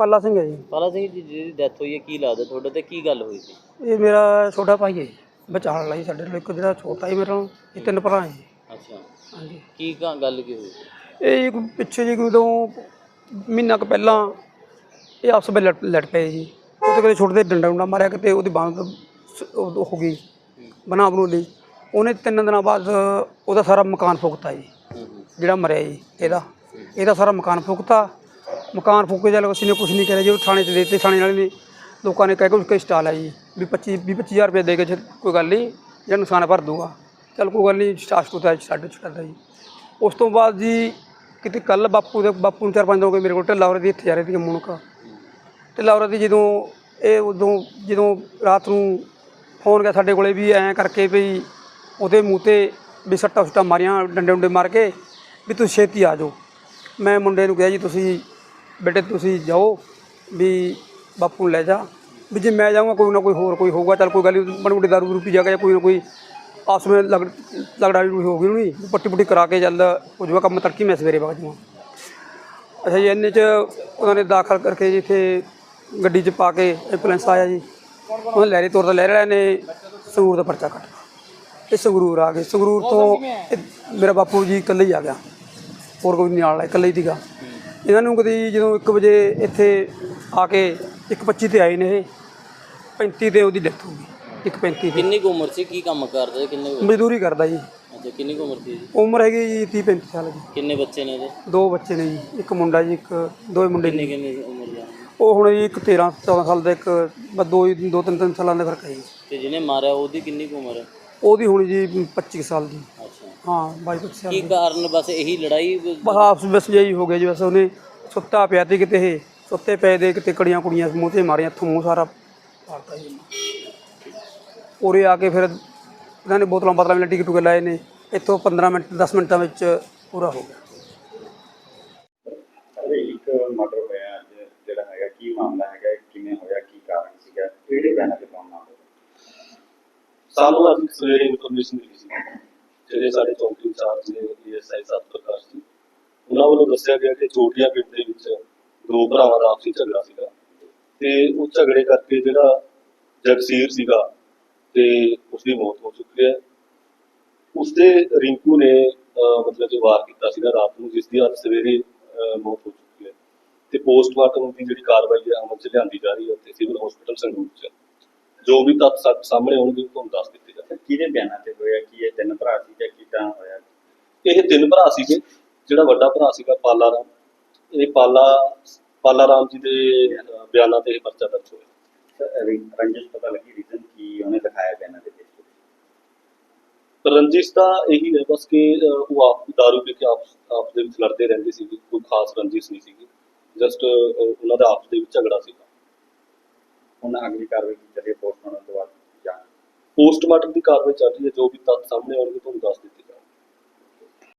ਪਾਲਾ ਸਿੰਘ ਹੈ ਜੀ। ਪਾਲਾ ਸਿੰਘ ਜੀ ਜਿਹਦੀ ਡੈਥ ਹੋਈ ਹੈ ਕੀ ਲੱਗਦਾ ਤੁਹਾਡੇ ਤੇ ਕੀ ਗੱਲ ਹੋਈ ਸੀ? ਇਹ ਮੇਰਾ ਛੋਟਾ ਭਾਈ ਹੈ ਜੀ ਬਚਾਉਣ ਲਈ ਸਾਡੇ ਨਾਲ ਇੱਕ ਜਿਹੜਾ ਛੋਟਾ ਹੀ ਮੇਰਾ ਇਹ ਤਿੰਨ ਭਰਾ ਹੈ ਜੀ। ਅੱਛਾ। ਹਾਂਜੀ। ਕੀ ਗਾ- ਗੱਲ ਕੀ ਹੋਈ? ਇਹ ਜੀ ਕੋਈ ਪਿੱਛੇ ਜੀ ਕੋਈ ਤੋਂ ਮਹੀਨਾ ਕੁ ਪਹਿਲਾਂ ਇਹ ਆਪਸ ਵਿੱਚ ਲੜ ਲੜ ਪਏ ਜੀ। ਉਹ ਤੇ ਕਦੇ ਛੋਟੇ ਡੰਡਾ ਡੰਡਾ ਮਾਰਿਆ ਕਿਤੇ ਉਹਦੀ ਬਾਂਹ ਸ- ਉਹ ਹੋ ਗਈ ਬਣਾ ਬਣੂ ਲਈ ਉਹਨੇ ਤਿੰਨ ਦਿਨਾਂ ਬਾਅਦ ਉਹਦਾ ਸਾਰਾ ਮਕਾਨ ਫੂਕਤਾ ਜੀ ਹੂੰ ਹੂੰ। ਜਿਹੜਾ ਮਰਿਆ ਜੀ ਇਹਦਾ। ਇਹਦਾ ਸਾਰਾ ਮਕਾਨ ਫੂਕਤਾ ਮਕਾਨ ਫੂਕੇ ਜਾ ਕਿਸੇ ਨੇ ਕੁਝ ਨਹੀਂ ਕਰਿਆ ਜੀ, ਉਹ ਥਾਣੇ 'ਚ ਦੇ ਦਿੱਤੇ, ਥਾਣੇ ਵਾਲੇ ਨੇ। ਲੋਕਾਂ ਨੇ ਕਹਿ ਕੇ ਉਸਕੇ ਸਟਾਲ ਹੈ ਜੀ, ਵੀ 25 ਵੀਹ 25000 ਰੁਪਏ ਦੇ ਕੇ ਛ- ਕੋਈ ਗੱਲ ਨਹੀਂ ਜਿਹੜਾ ਨੁਕਸਾਨ ਭਰ ਦੂਗਾ। ਚਲ ਕੋਈ ਗੱਲ ਨਹੀਂ ਸਟਾਸ਼ ਤੋਂ ਤਾਂ ਸਾਡੇ ਛੱਡਦਾ ਜੀ। ਉਸ ਤੋਂ ਬਾਅਦ ਜੀ, ਕਿਤੇ ਕੱਲ ਬਾਪੂ ਦੇ, ਬਾਪੂ ਨੂੰ ਚਾਰ ਪੰਜ ਦਿਨ ਮੇਰੇ ਕੋਲ, ਢਿੱਲਾ ਔਰ ਦੀ ਇੱਥੇ ਜਾ ਰਹੇ ਸੀ ਮੁਣਕਾ ਢਿੱਲਾ ਔਰ ਦੀ ਜਦੋਂ ਇਹ ਉਦੋਂ, ਜਦੋਂ ਰਾਤ ਨੂੰ ਫੋਨ ਗਿਆ ਸਾਡੇ ਕੋਲੇ ਵੀ ਐਂ ਕਰਕੇ ਵੀ ਉਹਦੇ ਮੂੰਹ ਤੇ ਵੀ ਸੱਟਾ ਸੁੱਟਾਂ ਮਾਰੀਆਂ ਡੰਡੇ ਡੰਡੇ ਮਾਰ ਕੇ, ਵੀ ਤੁਸੀਂ ਛੇਤੀ ਆ ਜਾਓ। ਮੈਂ ਮੁੰਡੇ ਨੂੰ ਕਿਹਾ ਜੀ, ਤੁਸੀਂ ਬੇਟੇ ਤੁਸੀਂ ਜਾਓ ਵੀ ਬਾਪੂ ਨੂੰ ਲੈ ਜਾ। ਵੀ ਜੇ ਮੈਂ ਜਾਊਂਗਾ ਕੋਈ ਨਾ ਕੋਈ ਹੋਰ ਕੋਈ ਹੋਊਗਾ ਚੱਲ ਕੋਈ ਗੱਲ ਨਹੀਂ ਬਣ ਬੁੱਢੀ ਦਾਰੂ ਦੂਰੂ ਪੀ ਜਾਗਾ ਜਾਂ ਕੋਈ ਨਾ ਕੋਈ ਆਪਸ ਵਿੱਚ ਲਗ ਲਗੜਾ ਵੀ ਹੋਊਗੀ ਨਹੀਂ ਪੱਟੀ ਪੁੱਟੀ ਕਰਾ ਕੇ ਚੱਲ ਹੋ ਜਾਊਗਾ ਕੰਮ ਤੜਕੀ ਮੈਂ ਸਵੇਰੇ ਵਗ ਜਾਵਾਂ ਅੱਛਾ ਜੀ ਇੰਨੇ ਚ ਉਹਨਾਂ ਨੇ ਦਾਖਲ ਕਰਕੇ ਇੱਥੇ ਗੱਡੀ 'ਚ ਪਾ ਕੇ ਐਂਬੂਲੈਂਸ ਆਇਆ ਜੀ। ਉਹਨਾਂ ਲਹਿਰੇ ਤੋਰ ਦਾ ਲਹਿਰੇ ਵਾਲਿਆਂ ਨੇ ਸੰਗਰੂਰ ਦਾ ਪਰਚਾ ਕੱਟ ਇਹ ਸੰਗਰੂਰ ਆ ਗਏ। ਸੰਗਰੂਰ ਤੋਂ ਮੇਰਾ ਬਾਪੂ ਜੀ ਇਕੱਲੇ ਹੀ ਆ ਗਿਆ। ਹੋਰ ਕੋਈ ਨਹੀਂ ਨਾਲ ਇਕੱਲੇ ਹੀ ਸੀਗਾ। ਇਹਨਾਂ ਨੂੰ ਕਦੀ ਜਦੋਂ 1 ਵਜੇ ਇੱਥੇ ਆ ਕੇ 1:25 ਤੇ ਆਏ ਨੇ ਇਹ 35 ਤੇ ਉਹਦੀ ਡੈਥ ਹੋ ਗਈ 1:35 ਦੀ ਕਿੰਨੀ ਕੁ ਉਮਰ ਸੀ? ਕੀ ਕੰਮ ਕਰਦੇ? ਕਿੰਨੇ ਮਜ਼ਦੂਰੀ ਕਰਦਾ ਜੀ। ਅੱਛਾ ਕਿੰਨੀ ਕੁ ਉਮਰ ਸੀ ਜੀ? ਉਮਰ ਹੈਗੀ ਜੀ 30 35 ਸਾਲ ਦੀ। ਕਿੰਨੇ ਬੱਚੇ ਨੇ ਇਹਦੇ? ਦੋ ਬੱਚੇ ਨੇ ਜੀ ਇੱਕ ਮੁੰਡਾ ਜੀ ਇੱਕ ਦੋ ਮੁੰਡੇ ਨੇ ਕਿੰਨੇ ਉਮਰ ਦਾ? ਉਹ ਹੁਣ ਜੀ ਇੱਕ 13 14 ਸਾਲ ਦਾ ਇੱਕ ਬਸ ਦੋ ਹੀ- ਦੋ ਤਿੰਨ ਤਿੰਨ ਸਾਲਾਂ ਦਾ ਫ਼ਰਕ ਹੈ ਜੀ। ਤੇ ਜਿਹਨੇ ਮਾਰਿਆ ਉਹਦੀ ਕਿੰਨੀ ਕੁ ਉਮਰ ਹੈ? ਉਹਦੀ ਹੁਣ ਜੀ 25 ਸਾਲ ਦੀ। ਹਾਂ 22 25 ਸਾਲ ਕੀ ਦੀ ਕਾਰਨ ਬਸ ਇਹੀ ਲੜਾਈ? ਬ- ਬਸ ਆਪਸ ਵਿੱਚ ਜਿਹੀ ਹੋ ਗਿਆ ਜੀ ਬਸ ਉਹਨੇ ਸੁੱਤਾ ਪਿਆ ਤੇ ਕਿਤੇ ਇਹ ਸੁੱਤੇ ਪਏ ਦੇ ਕਿਤੇ ਕੜੀਆਂ ਕੁੜੀਆਂ ਮੂੰਹ ਤੇ ਮਾਰੀਆਂ ਇੱਥੋਂ ਮੂੰਹ ਸਾਰਾ ਪਾੜਤਾ ਜੀ। ਉਰੇ ਆ ਕੇ ਫਿਰ ਇਹਨਾਂ ਨੇ ਬੋਤਲਾਂ ਬਾਤਲਾਂ ਵਿੱਚ ਟਿਕਟ ਟੁਕੇ ਲਾਏ ਨੇ ਇੱਥੋਂ 15 ਮਿੰਟ 10 ਮਿੰਟਾਂ ਵਿੱਚ ਪੂਰਾ ਹੋ ਗਿਆ। ਅਰੇ ਇੱਕ ਮਰਡਰ ਹੋਇਆ ਅੱਜ ਜਿਹੜਾ ਹੈਗਾ ਕੀ ਮਾਮਲਾ ਹੈਗਾ ਕਿਵੇਂ ਹੋਇਆ ਕੀ ਕਾਰਨ ਸੀਗਾ ਕਿਹੜੇ ਬੈਨਰ ਤੇ ਨਾਮ ਸਾਨੂੰ ਅੱਜ ਸਵੇਰੇ ਇਨਫੋਰਮੇਸ਼ਨ ਮਿਲੀ ਸੀ ਸਾਡੇ ਚੌਂਕੀ ਇੰਚਾਰਜ ਨੇ ਏਐਸਆਈ ਸਤ ਪ੍ਰਕਾਸ਼ ਜੀ ਉਹਨਾਂ ਵੱਲੋਂ ਦੱਸਿਆ ਗਿਆ ਕਿ ਚੋਟੀਆਂ ਪਿੰਡ ਦੇ ਵਿੱਚ ਦੋ ਭਰਾਵਾਂ ਦਾ ਆਪਸੀ ਝਗੜਾ ਸੀਗਾ ਤੇ ਉਹ ਝਗੜੇ ਕਰਕੇ ਜਿਹੜਾ ਜਗਸੀਰ ਸੀਗਾ ਤੇ ਉਸ ਦੀ ਮੌਤ ਹੋ ਚੁੱਕੀ ਹੈ। ਉਸਦੇ ਰਿੰਕੂ ਨੇ ਮਤਲਬ ਜੋ ਵਾਰ ਕੀਤਾ ਸੀਗਾ ਰਾਤ ਨੂੰ ਜਿਸ ਦੀ ਅੱਜ ਸਵੇਰੇ ਅਹ, ਮੌਤ ਹੋ ਚੁੱਕੀ ਹੈ ਤੇ ਪੋਸਟਮਾਰਟਮ ਦੀ ਜਿਹੜੀ ਕਾਰਵਾਈ ਹੈ ਅਮਲ ਚ ਲਿਆਂਦੀ ਜਾ ਰਹੀ ਹੈ ਉੱਥੇ ਸਿਵਲ ਹਸਪੀਟਲ ਸੰਗਰੂਰ ਚ। ਜੋ ਵੀ ਤੱਥ ਸਾ- ਸਾਹਮਣੇ ਆਉਣਗੇ ਉਹ ਤੁਹਾਨੂੰ ਦੱਸ ਦਿੱਤੇ ਜਾਣਗੇ ਕਿਹਦੇ ਬਿਆਨਾਂ ਤੇ ਹੋਇਆ? ਕੀ ਇਹ ਤਿੰਨ ਭਰਾ ਸੀ ਜਾਂ ਕਿਦਾਂ ਹੋਇਆ? ਇਹ ਤਿੰਨ ਭਰਾ ਸੀਗੇ ਜਿਹੜਾ ਵੱਡਾ ਭਰਾ ਸੀਗਾ ਪਾਲਾ ਰਾਮ। ਇਹ ਪਾਲਾ ਪਾਲਾ ਰਾਮ ਜੀ ਦੇ ਬਿਆਨਾਂ ਤੇ ਇਹ ਪਰਚਾ ਦਰਜ ਹੋਇਆ। ਰੰਜਿਸ਼ ਪਤਾ ਲੱਗੀ ਰੀਜ਼ਨ ਕੀ ਉਹਨੇ ਦਿਖਾਇਆ ਬਿਆਨਾਂ ਦੇ ਵਿੱਚ? ਪਰ ਰੰਜਿਸ਼ ਤਾਂ ਇਹੀ ਹੈ ਬਸ ਕਿ ਉਹ ਆਪ ਦਾਰੂ ਪੀ ਕੇ ਆਪਸ ਆਪਸ ਦੇ ਵਿੱਚ ਲੜਦੇ ਰਹਿੰਦੇ ਸੀਗੇ ਕੋਈ ਖਾਸ ਰੰਜਿਸ਼ ਨਹੀਂ ਸੀਗੀ। ਜਸਟ ਉਹਨਾਂ ਦਾ ਆਪਸ ਦੇ ਵਿੱਚ ਝਗੜਾ ਸੀਗਾ। ਹੁਣ ਅਗਲੀ ਕਾਰਵਾਈ ਕੀ ਚੱਲੇ? ਪੋਸਟਮਾਰਟਮ ਤੋਂ ਬਾਅਦ ਜਾਂ ਪੋਸਟਮਾਰਟਮ ਦੀ ਕਾਰਵਾਈ ਚੱਲ ਰਹੀ ਹੈ, ਜੋ ਵੀ ਤੱਥ ਸਾਹਮਣੇ ਆਉਣਗੇ, ਤੁਹਾਨੂੰ ਦੱਸ ਦਿੱਤੀ ਦਿੱਤੇ